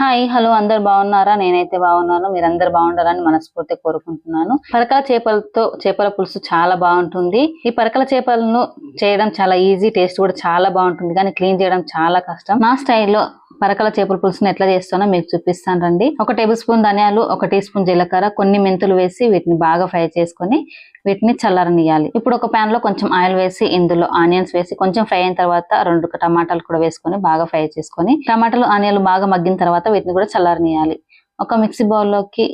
Hi hello అందరు బాగున్నారా? నేనైతే బాగున్నాను. మీరందరు బాగుండాలని మనస్ఫూర్తి కోరుకుంటున్నాను. పరకల చేపలతో చేపల పులుసు చాలా బాగుంటుంది. ఈ పరకల చేపలను చేయడం చాలా ఈజీ టేస్ట్ కూడా చాలా బాగుంటుంది. కానీ క్లీన్ చేయడం చాలా కష్టం. నా స్టైల్లో పరకల చేపల పులుసుని ఎట్లా చేస్తానో మీకు చూపిస్తాను రండి. ఒక టేబుల్ స్పూన్ ధనియాలు ఒక టీ స్పూన్ జీలకర్ర కొన్ని మెంతులు వేసి వీటిని బాగా ఫ్రై చేసుకొని వీటిని చల్లారనియాలి ఇప్పుడు ఒక పాన్లో కొంచెం ఆయిల్ వేసి ఇందులో ఆనియన్స్ వేసి కొంచెం ఫ్రై అయిన తర్వాత రెండు టమాటాలు కూడా వేసుకొని బాగా ఫ్రై చేసుకొని టమాటాలు ఆనియన్లు బాగా మగ్గిన తర్వాత వీటిని కూడా చల్లారనియాలి ఒక మిక్సీ బౌల్లోకి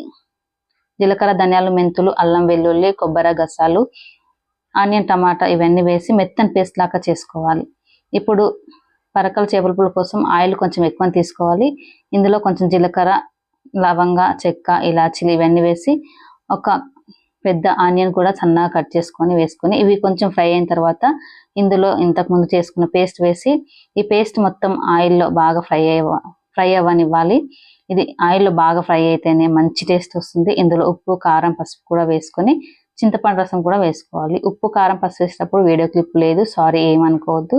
జీలకర్ర ధనియాలు మెంతులు అల్లం వెల్లుల్లి కొబ్బరి గసాలు ఆనియన్ టమాటా ఇవన్నీ వేసి మెత్తని పేస్ట్ లాగా చేసుకోవాలి. ఇప్పుడు పరకల చేపల పులుసు కోసం ఆయిల్ కొంచెం ఎక్కువ తీసుకోవాలి. ఇందులో కొంచెం జీలకర్ర లవంగ చెక్క ఇలాచీలు ఇవన్నీ వేసి ఒక పెద్ద ఆనియన్ కూడా సన్నగా కట్ చేసుకొని వేసుకొని ఇవి కొంచెం ఫ్రై అయిన తర్వాత ఇందులో ఇంతకు ముందు చేసుకున్న పేస్ట్ వేసి ఈ పేస్ట్ మొత్తం ఆయిల్లో బాగా ఫ్రై అయ్య ఫ్రై అవ్వనివ్వాలి. ఇది ఆయిల్లో బాగా ఫ్రై అయితేనే మంచి టేస్ట్ వస్తుంది. ఇందులో ఉప్పు కారం పసుపు కూడా వేసుకొని చింతపండు రసం కూడా వేసుకోవాలి. ఉప్పు కారం పసుపు వేసేటప్పుడు వీడియో క్లిప్ లేదు. సారీ ఏమనుకోవద్దు.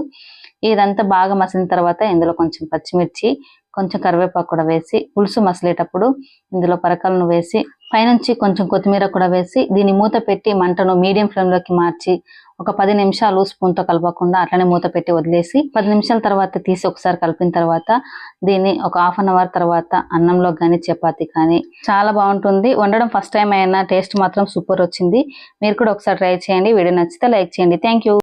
ఇదంతా బాగా మసిలిన తర్వాత ఇందులో కొంచెం పచ్చిమిర్చి కొంచెం కరివేపాకు కూడా వేసి పులుసు మసిలేటప్పుడు ఇందులో పరకలను వేసి పైనుంచి కొంచెం కొత్తిమీర కూడా వేసి దీన్ని మూత పెట్టి మంటను మీడియం ఫ్లేమ్లోకి మార్చి ఒక పది నిమిషాలు స్పూన్తో కలపకుండా అట్లనే మూత పెట్టి వదిలేసి పది నిమిషాల తర్వాత తీసి ఒకసారి కలిపిన తర్వాత దీన్ని ఒక హాఫ్ అన్ అవర్ తర్వాత అన్నంలో కానీ చపాతి కానీ చాలా బాగుంటుంది. వండడం ఫస్ట్ టైం అయినా టేస్ట్ మాత్రం సూపర్ వచ్చింది. మీరు కూడా ఒకసారి ట్రై చేయండి. వీడియో నచ్చితే లైక్ చేయండి. థ్యాంక్